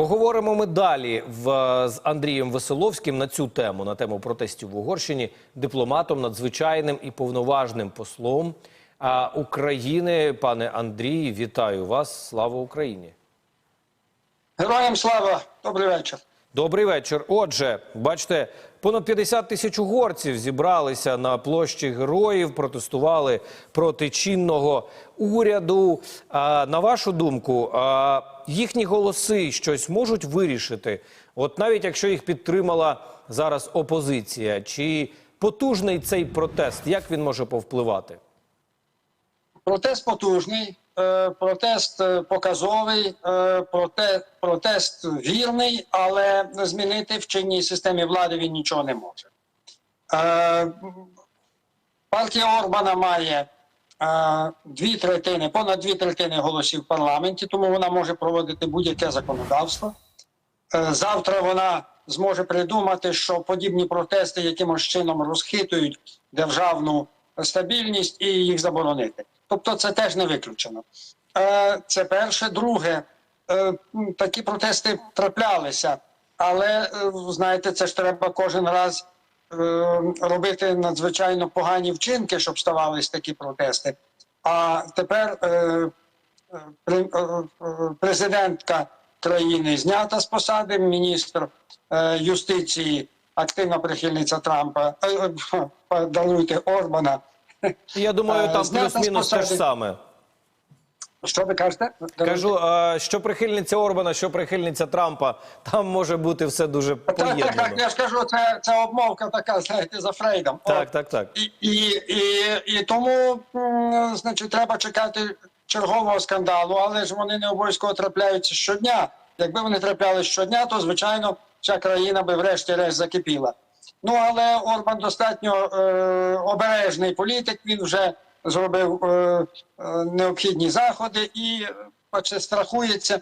Поговоримо ми далі в, з Андрієм Веселовським на цю тему, на тему протестів в Угорщині, дипломатом, надзвичайним і повноважним послом а, України. Пане Андрій, вітаю вас! Слава Україні! Героям слава, добрий вечір. Добрий вечір. Отже, бачите, понад 50 тисяч угорців зібралися на площі героїв, протестували проти чинного уряду. А, на вашу думку, а, їхні голоси щось можуть вирішити? От навіть якщо їх підтримала зараз опозиція, чи потужний цей протест? Як він може повпливати? Протест потужний, протест е, показовий, е, протест вірний, але змінити в чинній системі влади він нічого не може. Е, Партія Орбана має е, дві третини, понад дві третини голосів в парламенті, тому вона може проводити будь-яке законодавство. Е, Завтра вона зможе придумати, що подібні протести якимось чином розхитують державну стабільність і їх заборонити. Тобто, це теж не виключено. Е, Це перше. Друге, е, такі протести траплялися, але е, знаєте, це ж треба кожен раз робити надзвичайно погані вчинки, щоб ставались такі протести. А тепер пре- президентка країни знята з посади, міністр юстиції, активна прихильниця Трампа, даруйте Орбана. Я думаю, Е, там плюс-мінус те ж саме. Що ви кажете? Кажу, що прихильниця Орбана, що прихильниця Трампа, там може бути все дуже Так, так, так, я ж кажу, це, це обмовка така, знаєте, за Фрейдом. Так, От. так, так. І, і, і, і тому, значить, треба чекати чергового скандалу, але ж вони не обов'язково трапляються щодня. Якби вони траплялись щодня, то звичайно вся країна би врешті-решт закипіла. Ну але Орбан достатньо е, обережний політик. Він вже зробив е, е, необхідні заходи і бачите, страхується.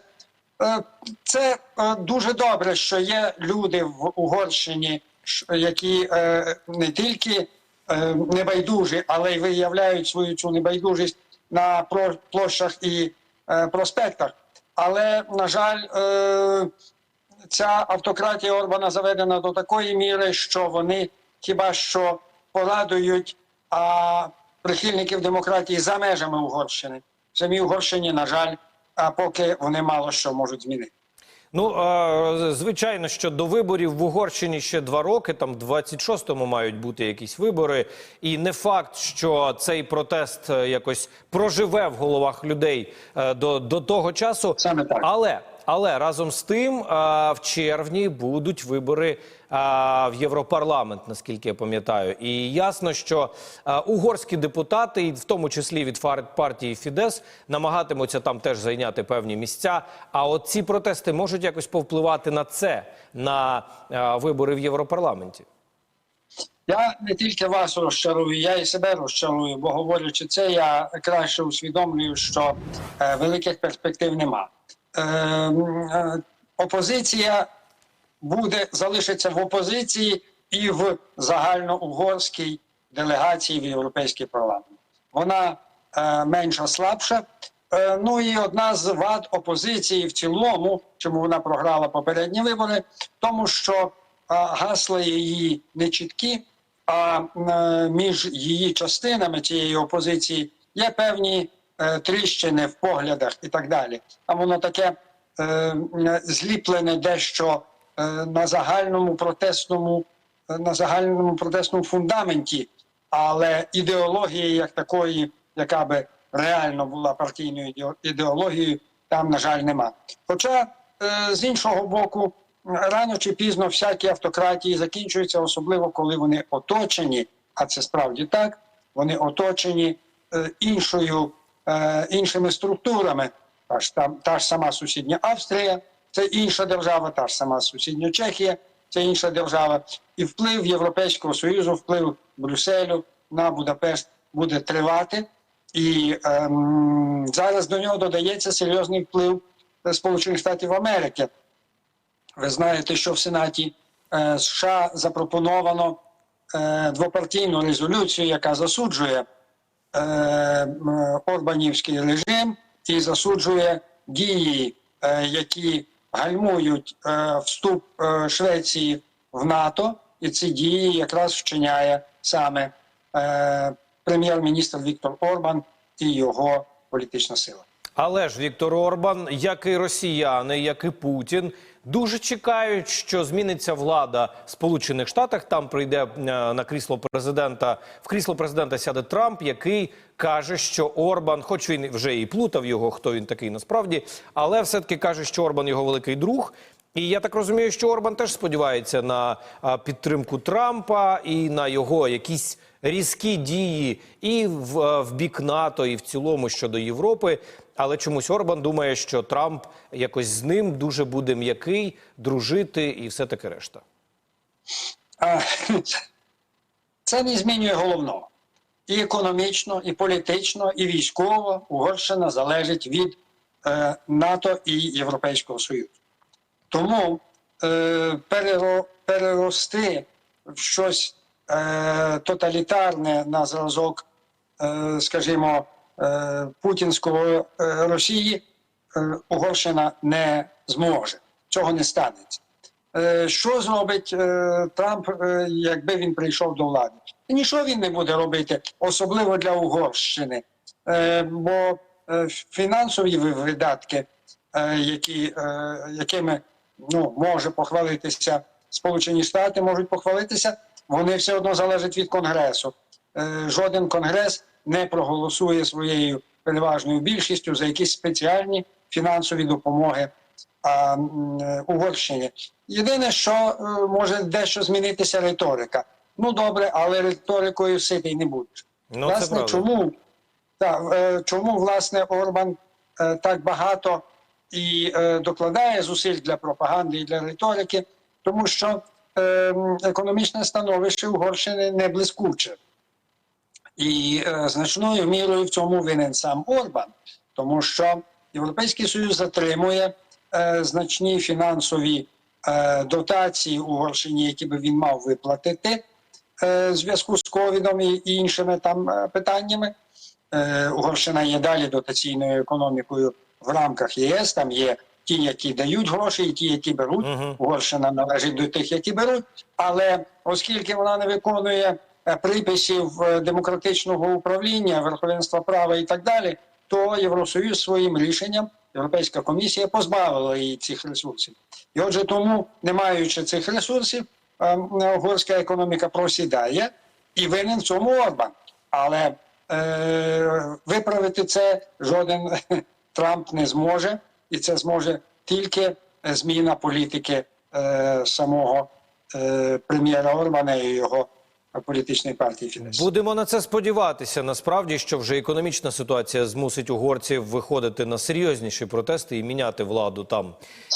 Е, Це е, дуже добре, що є люди в Угорщині, які е, не тільки е, небайдужі, але й виявляють свою цю небайдужість на площах і е, проспектах. Але, на жаль, е, ця автократія Орбана заведена до такої міри, що вони хіба що порадують а, прихильників демократії за межами Угорщини. В самій Угорщині, на жаль, а поки вони мало що можуть змінити. Ну звичайно, що до виборів в Угорщині ще два роки. Там в 26-му мають бути якісь вибори, і не факт, що цей протест е, якось проживе в головах людей е, до, до того часу. Саме так. Але але разом з тим, в червні будуть вибори в Європарламент, наскільки я пам'ятаю. І ясно, що угорські депутати, і в тому числі від партії Фідес, намагатимуться там теж зайняти певні місця. А от ці протести можуть якось повпливати на це, на вибори в Європарламенті. Я не тільки вас розчарую, я і себе розчарую, бо говорячи це, я краще усвідомлюю, що е, великих перспектив нема. Е, м, е, опозиція буде залишиться в опозиції і в загальноугорській делегації в Європейський парламент. Вона е, менша слабша. Е, ну і одна з вад опозиції в цілому, чому вона програла попередні вибори, тому що гасла її не чіткі, а між її частинами цієї опозиції є певні тріщини в поглядах і так далі. А воно таке е, зліплене дещо е, на загальному протестному, е, на загальному протестному фундаменті, але ідеології як такої, яка би реально була партійною ідеологією, там, на жаль, нема. Хоча е, з іншого боку, рано чи пізно всякі автократії закінчуються, особливо коли вони оточені, а це справді так, вони оточені е, іншою, е, іншими структурами. Та ж, там, та ж сама сусідня Австрія, це інша держава, та ж сама сусідня Чехія, це інша держава. І вплив Європейського Союзу, вплив Брюсселю на Будапешт буде тривати. І ем, зараз до нього додається серйозний вплив е, Сполучених Штатів Америки. Ви знаєте, що в Сенаті е, США запропоновано е, двопартійну резолюцію, яка засуджує е, Орбанівський режим і засуджує дії, е, які гальмують е, вступ е, Швеції в НАТО, і ці дії якраз вчиняє саме е, прем'єр-міністр Віктор Орбан і його політична сила. Але ж Віктор Орбан, як і росіяни, як і Путін, дуже чекають, що зміниться влада в Сполучених Штатах. Там прийде е, на крісло президента. В крісло президента сяде Трамп, який каже, що Орбан, хоч він вже і плутав його, хто він такий насправді, але все таки каже, що Орбан його великий друг. І я так розумію, що Орбан теж сподівається на підтримку Трампа і на його якісь різкі дії і в, е, в бік НАТО, і в цілому щодо Європи. Але чомусь Орбан думає, що Трамп якось з ним дуже буде м'який, дружити і все таке решта. Це не змінює головного. І економічно, і політично, і військово Угорщина залежить від е, НАТО і Європейського Союзу. Тому е, переро, перерости в щось е, тоталітарне на зразок, е, скажімо, е, путінського е, Росії, е, Угорщина не зможе. Цього не станеться. Е, Що зробить е, Трамп, е, якби він прийшов до влади? Нічого він не буде робити, особливо для Угорщини, Е, бо е, фінансові видатки, е, які, е, якими ну, може похвалитися Сполучені Штати, можуть похвалитися, вони все одно залежать від Конгресу. Е, Жоден конгрес не проголосує своєю переважною більшістю за якісь спеціальні фінансові допомоги а, е, Угорщині. Єдине, що е, може дещо змінитися риторика. Ну добре, але риторикою ситий не будеш. Ну, власне, чому, та, чому власне Орбан так багато і е, докладає зусиль для пропаганди і для риторики, тому що е, економічне становище Угорщини не блискуче. І е, значною мірою в цьому винен сам Орбан, тому що Європейський Союз затримує е, значні фінансові дотації Угорщині, які би він мав виплатити в зв'язку з ковідом і іншими там питаннями. Угорщина є далі дотаційною економікою в рамках ЄС. Там є ті, які дають гроші, і ті, які беруть. Угорщина належить до тих, які беруть. Але оскільки вона не виконує е, приписів е, демократичного управління, верховенства права і так далі, то Євросоюз своїм рішенням, Європейська комісія позбавила її цих ресурсів. І отже, тому, не маючи цих ресурсів, е, угорська економіка просідає, і винен в цьому Орбан. Але е, виправити це жоден Трамп не зможе, і це зможе тільки е, зміна політики е, самого е, прем'єра Орбана і його політичної партії Фінес. Будемо на це сподіватися. Насправді, що вже економічна ситуація змусить угорців виходити на серйозніші протести і міняти владу там.